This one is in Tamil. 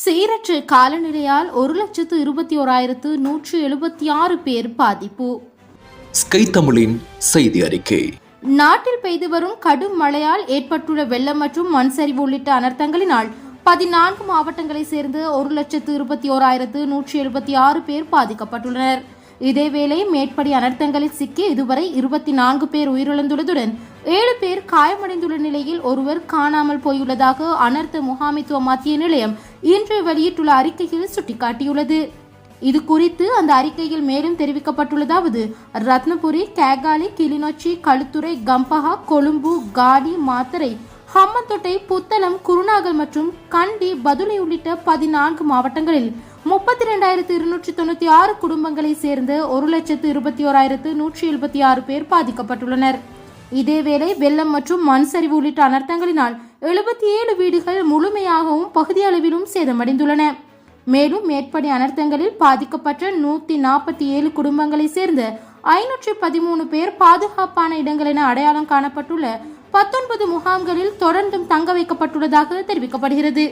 சீரற்ற காலநிலையால் ஒரு லட்சத்து இருபத்தி ஓராயிரத்து நூற்று எழுபத்தி ஆறு பேர் பாதிப்பு. ஸ்கை தமிழின் செய்தி அறிக்கை. நாட்டில் பெய்து வரும் கடும் மழையால் ஏற்பட்டுள்ள வெள்ளம் மற்றும் மண் சரிவு உள்ளிட்ட அனர்த்தங்களினால் பதினான்கு மாவட்டங்களைச் சேர்ந்த ஒரு லட்சத்து இருபத்தி ஓராயிரத்து நூற்றி எழுபத்தி ஆறு பேர் பாதிக்கப்பட்டுள்ளனர். இதேவேளை மேற்படி அனர்த்தங்களில் சிக்கி இதுவரை இருபத்தி நான்கு பேர் உயிரிழந்துள்ளதுடன் ஏழு பேர் காயமடைந்துள்ள நிலையில் ஒருவர் காணாமல் போயுள்ளதாக அனர்த்த முகாமைத்துவ மத்திய நிலையம் இன்று வெளியிட்டுள்ள அறிக்கையில் சுட்டிக்காட்டியுள்ளது. இது குறித்து அந்த அறிக்கையில் மேலும் தெரிவிக்கப்பட்டுள்ளதாவது ரத்னபுரி கேகாலி கிளிநொச்சி களுத்துறை கம்பஹா கொழும்பு காடி மாத்தரை ஹம்மந்தொட்டை புத்தளம் குருநாகல் மற்றும் கண்டி பதுளை உள்ளிட்ட பதினான்கு மாவட்டங்களில் முப்பத்தி ரெண்டாயிரத்து இருநூற்றி தொண்ணூற்றி ஆறு குடும்பங்களை சேர்ந்த ஒரு லட்சத்து இருபத்தி ஓராயிரத்து நூற்றி எழுபத்தி ஆறு பேர் பாதிக்கப்பட்டுள்ளனர். இதேவேளை வெள்ளம் மற்றும் மண் சரிவு உள்ளிட்ட அனர்த்தங்களினால் எழுபத்தி ஏழு வீடுகள் முழுமையாகவும் பகுதியளவிலும் சேதமடைந்துள்ளன. மேலும் மேற்படி அனர்த்தங்களில் பாதிக்கப்பட்ட நூத்தி நாற்பத்தி ஏழு குடும்பங்களை சேர்ந்த ஐநூற்றி பதிமூணு பேர் பாதுகாப்பான இடங்கள் என அடையாளம் காணப்பட்டுள்ள பத்தொன்பது முகாம்களில் தொடர்ந்தும் தங்க வைக்கப்பட்டுள்ளதாக தெரிவிக்கப்படுகிறது.